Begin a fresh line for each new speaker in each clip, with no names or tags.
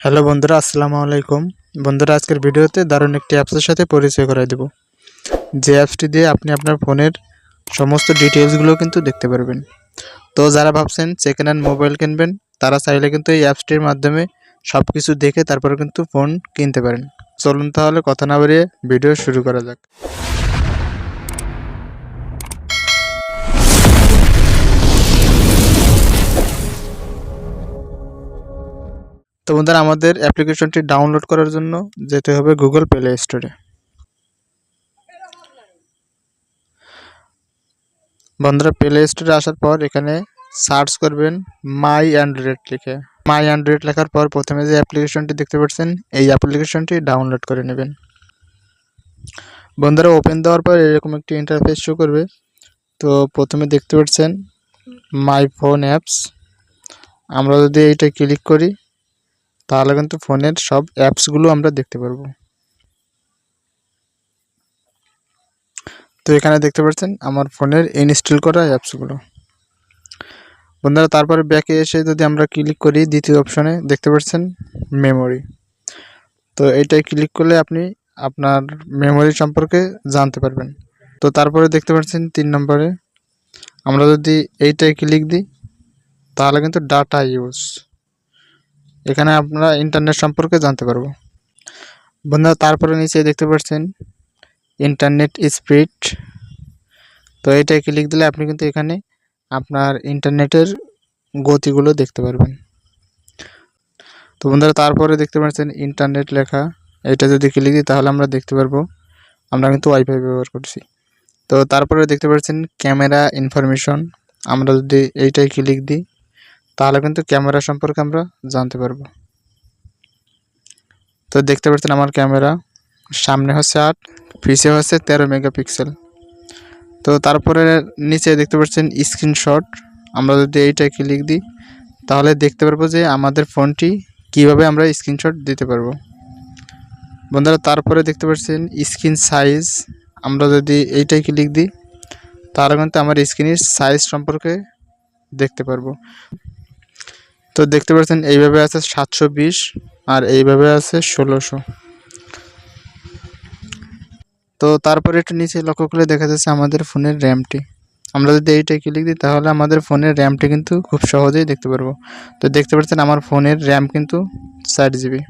Hello বন্ধুরা, আসসালামু আলাইকুম। বন্ধুরা, আজকের ভিডিওতে দারুণ একটি অ্যাপসের সাথে পরিচয় করাই দেব। যে অ্যাপসটি দিয়ে আপনি আপনার ফোনের সমস্ত ডিটেলসগুলো কিন্তু দেখতে পারবেন। তো যারা ভাবছেন সেকেন্ড হ্যান্ড মোবাইল কিনবেন, তারা চাইলে কিন্তু এই অ্যাপসটির মাধ্যমে সব কিছু দেখে তারপরে কিন্তু ফোন কিনতে পারেন। চলুন তাহলে কথা না বাড়িয়ে ভিডিও শুরু করা যাক। তো বন্ধুরা, আমাদের অ্যাপ্লিকেশনটি ডাউনলোড করার জন্য যেতে হবে গুগল প্লে স্টোরে বন্ধুরা প্লে স্টোরে আসার পর এখানে সার্চ করবেন মাই অ্যান্ড্রয়েড লিখে। মাই অ্যান্ড্রয়েড লেখার পর প্রথমে যে অ্যাপ্লিকেশনটি দেখতে পাচ্ছেন, এই অ্যাপ্লিকেশনটি ডাউনলোড করে নেবেন। বন্ধুরা ওপেন দেওয়ার পর এরকম একটি ইন্টারফেস শো করবে। তো প্রথমে দেখতে পাচ্ছেন মাই ফোন অ্যাপস আমরা যদি এইটা ক্লিক করি তাহলে কিন্তু ফোনের সব অ্যাপসগুলো আমরা দেখতে পারব। তো এখানে দেখতে পাচ্ছেন আমার ফোনের ইনস্টল করা অ্যাপসগুলো বন্ধুরা, তারপরে ব্যাকে এসে যদি আমরা ক্লিক করি দ্বিতীয় অপশনে দেখতে পাচ্ছেন মেমোরি তো এইটাই ক্লিক করলে আপনি আপনার মেমোরি সম্পর্কে জানতে পারবেন। তো তারপরে দেখতে পাচ্ছেন তিন নম্বরে, আমরা যদি এইটাই ক্লিক দিই, তাহলে কিন্তু ডাটা ইউজ এখানে আপনারা ইন্টারনেট সম্পর্কে জানতে পারব। বন্ধুরা, তারপরে নিচে দেখতে পাচ্ছেন ইন্টারনেট স্পিড তো এটাই ক্লিক দিলে আপনি কিন্তু এখানে আপনার ইন্টারনেটের গতিগুলো দেখতে পারবেন। তো বন্ধুরা, তারপরে দেখতে পাচ্ছেন ইন্টারনেট লেখা। এটা যদি ক্লিক দিই, তাহলে আমরা দেখতে পারব, আমরা কিন্তু ওয়াইফাই ব্যবহার করছি। তো তারপরে দেখতে পাচ্ছেন ক্যামেরা ইনফরমেশন আমরা যদি এইটাই ক্লিক দিই তাহলে কিন্তু ক্যামেরা সম্পর্কে আমরা জানতে পারব। তো দেখতে পাচ্ছেন আমার ক্যামেরা। সামনে হচ্ছে আট, পিছে হচ্ছে তেরো মেগাপিক্সেল। তো তারপরে নিচে দেখতে পাচ্ছেন স্ক্রিনশট। আমরা যদি এইটা ক্লিক দিই, তাহলে দেখতে পারব যে আমাদের ফোনটি কীভাবে আমরা স্ক্রিনশট দিতে পারব। বন্ধুরা, তারপরে দেখতে পাচ্ছেন স্ক্রিন সাইজ। আমরা যদি এইটাই ক্লিক দিই, তাহলে কিন্তু আমার স্ক্রিনের সাইজ সম্পর্কে দেখতে পারব। তো দেখতে পাচ্ছেন, এইভাবে আছে সাতশো বিশ আর এইভাবে আছে ষোলোশো। তো তারপরে একটু নিচে লক্ষ্য করলে দেখা যাচ্ছে আমাদের ফোনের র্যামটি। আমরা যদি এইটাই ক্লিক দিই, তাহলে আমাদের ফোনের র্যামটি কিন্তু খুব সহজেই দেখতে পারব। তো দেখতে পাচ্ছেন, আমার ফোনের র্যাম কিন্তু চার জিবি।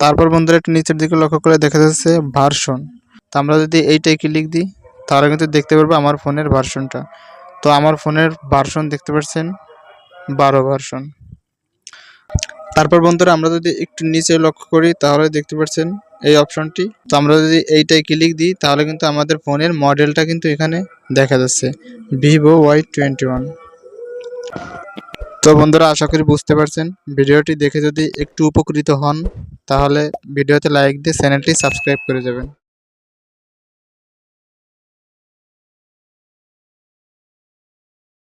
তারপর বন্ধুরা একটু নিচের দিকে লক্ষ্য করে দেখা যাচ্ছে ভার্সন। তো আমরা যদি এইটাই ক্লিক দিই, তাহলে কিন্তু দেখতে পারব আমার ফোনের ভার্সনটা। তো আমার ফোনের ভার্সন দেখতে পাচ্ছেন, বারো ভার্সন তারপর বন্ধুরা আমরা যদি একটু নিচে লক্ষ্য করি, তাহলে দেখতে পাচ্ছেন এই অপশনটি তো আমরা যদি এইটাই ক্লিক দিই, তাহলে কিন্তু আমাদের ফোনের মডেলটা কিন্তু এখানে দেখা যাচ্ছে। ভিভো ওয়াই টোয়েন্টি ওয়ান তো বন্ধুরা আশা করি বুঝতে পারছেন। ভিডিওটি দেখে যদি একটু উপকৃত হন, তাহলে ভিডিওতে লাইক দিয়ে চ্যানেলটি সাবস্ক্রাইব করে যাবেন।